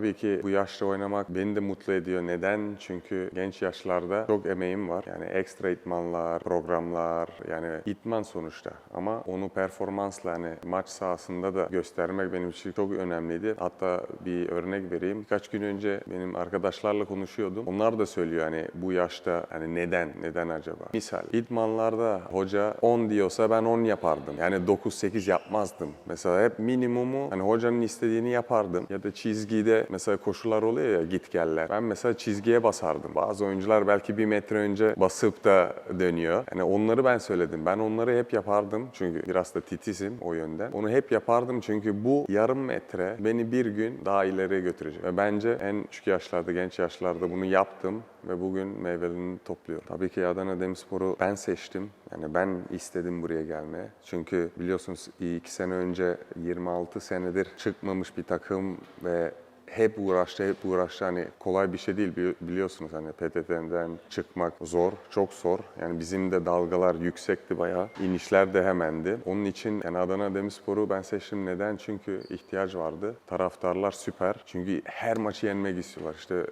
Tabii ki bu yaşta oynamak beni de mutlu ediyor. Neden? Çünkü genç yaşlarda çok emeğim var. Yani ekstra itmanlar, programlar, yani itman sonuçta. Ama onu performansla hani maç sahasında da göstermek benim için çok önemliydi. Hatta bir örnek vereyim. Birkaç gün önce benim arkadaşlarla konuşuyordum. Onlar da söylüyor hani bu yaşta hani neden, neden acaba? Misal idmanlarda hoca 10 diyorsa ben 10 yapardım. Yani 9-8 yapmazdım. Mesela hep minimumu hani hocanın istediğini yapardım. Ya da çizgide mesela koşular oluyor ya git geller. Ben mesela çizgiye basardım. Bazı oyuncular belki bir metre önce basıp da dönüyor. Yani onları ben söyledim. Ben onları hep yapardım. Çünkü biraz da titizim o yönden. Onu hep yapardım çünkü bu yarım metre beni bir gün daha ileriye götürecek. Ve bence en küçük yaşlarda, genç yaşlarda bunu yaptım ve bugün meyvelerini topluyorum. Tabii ki Adana Demirspor'u ben seçtim. Yani ben istedim buraya gelmeye. Çünkü biliyorsunuz iki sene önce 26 senedir çıkmamış bir takım ve hep uğraştı, hep uğraştı. Hani kolay bir şey değil bili- biliyorsunuz hani PTT'den çıkmak zor, çok zor. Yani bizim de dalgalar yüksekti bayağı. İnişler de hemendi. Onun için yani Adana Demirspor'u ben seçtim. Neden? Çünkü ihtiyaç vardı. Taraftarlar süper. Çünkü her maçı yenmek istiyorlar. İşte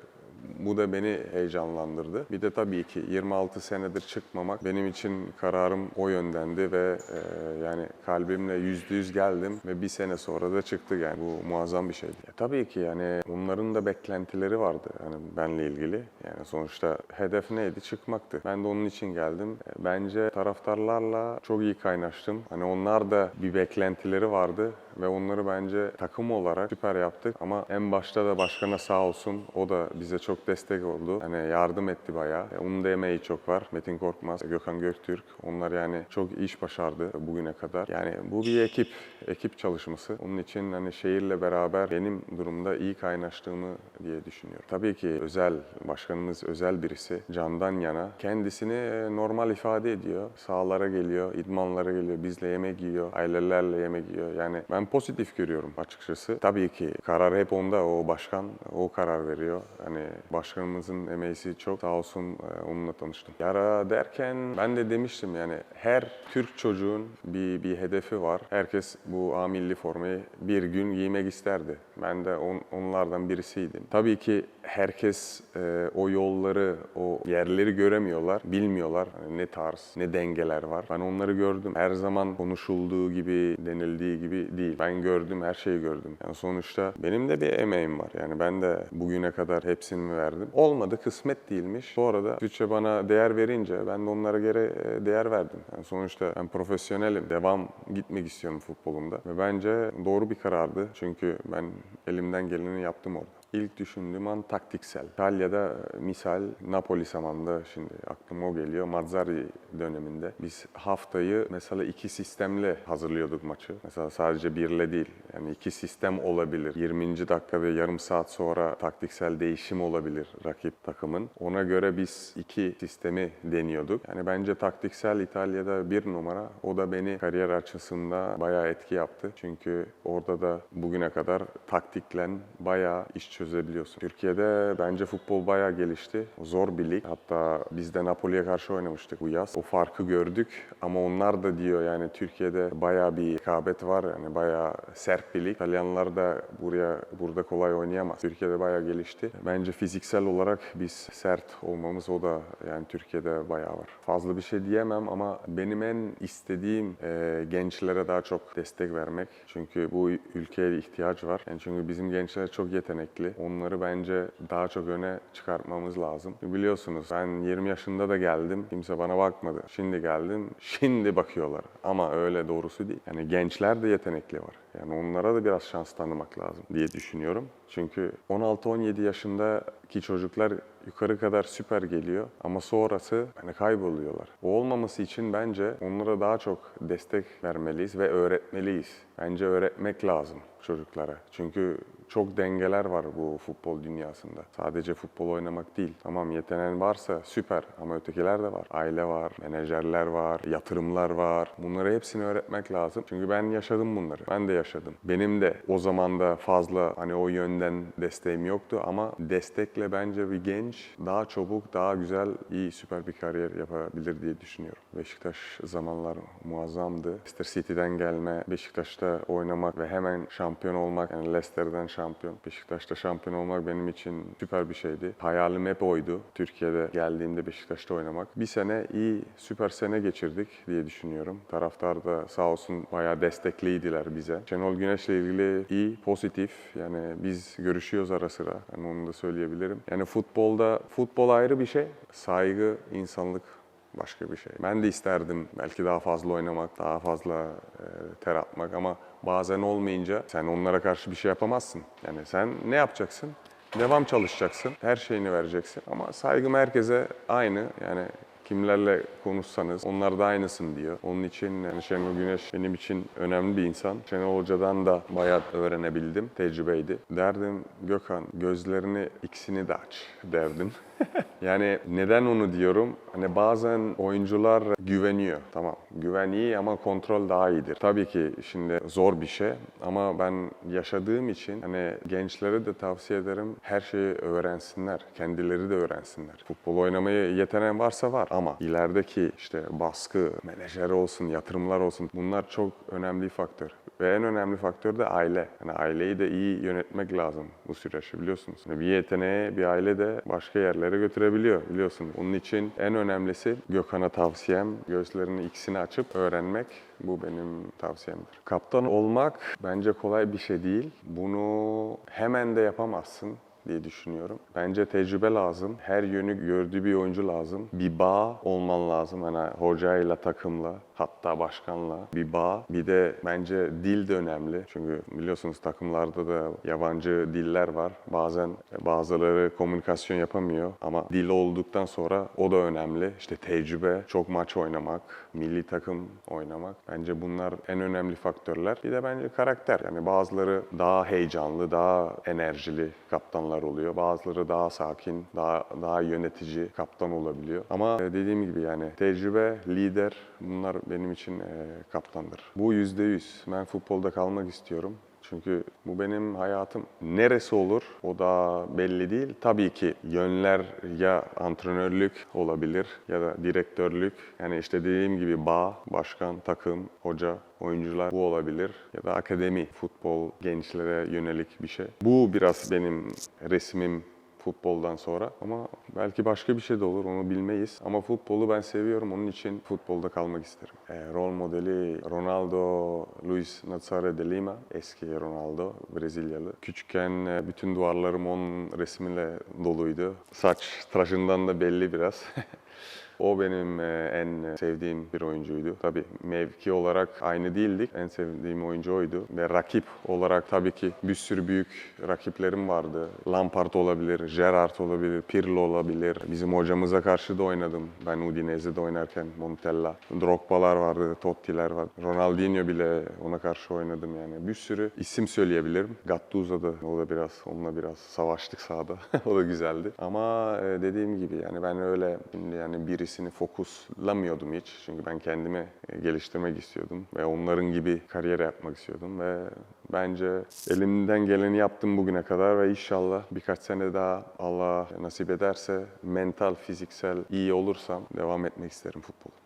bu da beni heyecanlandırdı. Bir de tabii ki 26 senedir çıkmamak benim için kararım o yöndendi ve e, yani kalbimle yüzde yüz geldim ve bir sene sonra da çıktı yani bu muazzam bir şeydi. Ya tabii ki yani onların da beklentileri vardı yani benle ilgili. Yani sonuçta hedef neydi? Çıkmaktı. Ben de onun için geldim. E, Bence taraftarlarla çok iyi kaynaştım. Hani onlar da bir beklentileri vardı ve onları bence takım olarak süper yaptık. Ama en başta da başkana sağ olsun o da bize çok destek oldu. Hani yardım etti bayağı. E, Onun da emeği çok var. Metin Korkmaz, Gökhan Göktürk. Onlar yani çok iş başardı bugüne kadar. Yani bu bir ekip, ekip çalışması. Onun için hani şehirle beraber benim durumda iyi kaynaştığımı diye düşünüyorum. Tabii ki özel, başkanımız özel birisi. Candan yana. Kendisini e, normal ifade ediyor. Sahalara geliyor, idmanlara geliyor, bizle yemek yiyor, ailelerle yemek yiyor. Yani ben pozitif görüyorum açıkçası. Tabii ki karar hep onda, o başkan o karar veriyor. Hani başkanımızın emeğisi çok sağ olsun e, onunla tanıştım. Yara derken ben de demiştim yani her Türk çocuğun bir, bir hedefi var. Herkes bu A milli formayı bir gün giymek isterdi. Ben de on- onlardan birisiydim. Tabii ki herkes e, o yolları, o yerleri göremiyorlar, bilmiyorlar. Hani ne tarz, ne dengeler var. Ben onları gördüm. Her zaman konuşulduğu gibi, denildiği gibi değil. Ben gördüm, her şeyi gördüm. Yani sonuçta benim de bir emeğim var. Yani ben de bugüne kadar hepsini mi verdim? Olmadı, kısmet değilmiş. Sonra da Türkçe bana değer verince ben de onlara göre değer verdim. Yani sonuçta ben profesyonelim. Devam gitmek istiyorum futbolumda. Ve bence doğru bir karardı. Çünkü ben elimden geleni yaptım orada. İlk düşündüğüm an taktiksel. İtalya'da e, misal Napoli zamanında şimdi aklıma o geliyor. Mazzari döneminde biz haftayı mesela iki sistemle hazırlıyorduk maçı. Mesela sadece birle değil. Yani iki sistem olabilir. 20. dakika ve yarım saat sonra taktiksel değişim olabilir rakip takımın. Ona göre biz iki sistemi deniyorduk. Yani bence taktiksel İtalya'da bir numara. O da beni kariyer açısında bayağı etki yaptı. Çünkü orada da bugüne kadar taktiklen bayağı iş çözebiliyorsun. Türkiye'de bence futbol bayağı gelişti. Zor bir lig. Hatta biz de Napoli'ye karşı oynamıştık bu yaz. O farkı gördük ama onlar da diyor yani Türkiye'de bayağı bir rekabet var. Yani bayağı sert bir lig. İtalyanlar da buraya burada kolay oynayamaz. Türkiye'de bayağı gelişti. Bence fiziksel olarak biz sert olmamız o da yani Türkiye'de bayağı var. Fazla bir şey diyemem ama benim en istediğim e, gençlere daha çok destek vermek. Çünkü bu ülkeye ihtiyaç var. Yani çünkü bizim gençler çok yetenekli. Onları bence daha çok öne çıkartmamız lazım. Biliyorsunuz ben 20 yaşında da geldim. Kimse bana bakmadı. Şimdi geldim. Şimdi bakıyorlar. Ama öyle doğrusu değil. Yani gençler de yetenekli var. Yani onlara da biraz şans tanımak lazım diye düşünüyorum. Çünkü 16-17 yaşındaki çocuklar yukarı kadar süper geliyor ama sonrası hani kayboluyorlar. O olmaması için bence onlara daha çok destek vermeliyiz ve öğretmeliyiz. Bence öğretmek lazım çocuklara. Çünkü çok dengeler var bu futbol dünyasında. Sadece futbol oynamak değil. Tamam yeteneğin varsa süper ama ötekiler de var. Aile var, menajerler var, yatırımlar var. Bunları hepsini öğretmek lazım. Çünkü ben yaşadım bunları. Ben de yaşadım. Benim de o zaman da fazla hani o yönden desteğim yoktu ama destekle bence bir genç daha çabuk, daha güzel, iyi süper bir kariyer yapabilir diye düşünüyorum. Beşiktaş zamanlar muazzamdı. Leicester City'den gelme, Beşiktaş'ta oynamak ve hemen şampiyon olmak, yani Leicester'dan şampiyon. Beşiktaş'ta şampiyon olmak benim için süper bir şeydi. Hayalim hep oydu. Türkiye'de geldiğimde Beşiktaş'ta oynamak. Bir sene iyi, süper sene geçirdik diye düşünüyorum. Taraftar da sağ olsun bayağı destekliydiler bize. Şenol Güneş'le ilgili iyi, pozitif. Yani biz görüşüyoruz ara sıra. Yani onu da söyleyebilirim. Yani futbolda, futbol ayrı bir şey. Saygı, insanlık başka bir şey. Ben de isterdim belki daha fazla oynamak, daha fazla e, ter atmak ama bazen olmayınca sen onlara karşı bir şey yapamazsın. Yani sen ne yapacaksın? Devam çalışacaksın, her şeyini vereceksin ama saygım herkese aynı. Yani kimlerle konuşsanız onlar da aynısın diyor. Onun için yani Şenol Güneş benim için önemli bir insan. Şenol Hoca'dan da bayağı öğrenebildim. Tecrübeydi. Derdim Gökhan gözlerini ikisini de aç derdim. yani neden onu diyorum? Hani bazen oyuncular güveniyor. Tamam güven iyi ama kontrol daha iyidir. Tabii ki şimdi zor bir şey ama ben yaşadığım için hani gençlere de tavsiye ederim her şeyi öğrensinler. Kendileri de öğrensinler. Futbol oynamayı yeteneğin varsa var ama ilerideki işte baskı, menajer olsun, yatırımlar olsun bunlar çok önemli faktör. Ve en önemli faktör de aile. Yani aileyi de iyi yönetmek lazım bu süreçte biliyorsunuz. Yani bir yeteneği bir aile de başka yerlere götürebiliyor biliyorsunuz. Onun için en önemlisi Gökhan'a tavsiyem gözlerini ikisini açıp öğrenmek. Bu benim tavsiyemdir. Kaptan olmak bence kolay bir şey değil. Bunu hemen de yapamazsın diye düşünüyorum. Bence tecrübe lazım. Her yönü gördüğü bir oyuncu lazım. Bir bağ olman lazım. Hani hocayla, takımla, hatta başkanla bir bağ. Bir de bence dil de önemli. Çünkü biliyorsunuz takımlarda da yabancı diller var. Bazen bazıları komünikasyon yapamıyor ama dil olduktan sonra o da önemli. İşte tecrübe, çok maç oynamak, milli takım oynamak. Bence bunlar en önemli faktörler. Bir de bence karakter. Yani bazıları daha heyecanlı, daha enerjili kaptanlar oluyor. Bazıları daha sakin, daha daha yönetici kaptan olabiliyor. Ama dediğim gibi yani tecrübe, lider bunlar benim için kaptandır. Bu yüzde yüz. Ben futbolda kalmak istiyorum. Çünkü bu benim hayatım. Neresi olur o da belli değil. Tabii ki yönler ya antrenörlük olabilir ya da direktörlük. Yani işte dediğim gibi bağ, başkan, takım, hoca, oyuncular bu olabilir. Ya da akademi, futbol, gençlere yönelik bir şey. Bu biraz benim resmim futboldan sonra ama belki başka bir şey de olur onu bilmeyiz. Ama futbolu ben seviyorum onun için futbolda kalmak isterim. E, rol modeli Ronaldo Luis Nazario de Lima eski Ronaldo Brezilyalı. Küçükken e, bütün duvarlarım onun resmiyle doluydu. Saç tıraşından da belli biraz. O benim e, en sevdiğim bir oyuncuydu. Tabii mevki olarak aynı değildik. En sevdiğim oyuncu oydu. Ve rakip olarak tabii ki bir sürü büyük rakiplerim vardı. Lampard olabilir, Gerrard olabilir, Pirlo olabilir. Bizim hocamıza karşı da oynadım. Ben Udinese'de oynarken Montella. Drogba'lar vardı, Totti'ler var. Ronaldinho bile ona karşı oynadım yani. Bir sürü isim söyleyebilirim. Gattuso da o da biraz onunla biraz savaştık sahada. o da güzeldi. Ama e, dediğim gibi yani ben öyle yani birisini fokuslamıyordum hiç. Çünkü ben kendimi e, geliştirmek istiyordum ve onların gibi kariyer yapmak istiyordum ve bence elimden geleni yaptım bugüne kadar ve inşallah birkaç sene daha Allah nasip ederse mental, fiziksel iyi olursam devam etmek isterim futbolu.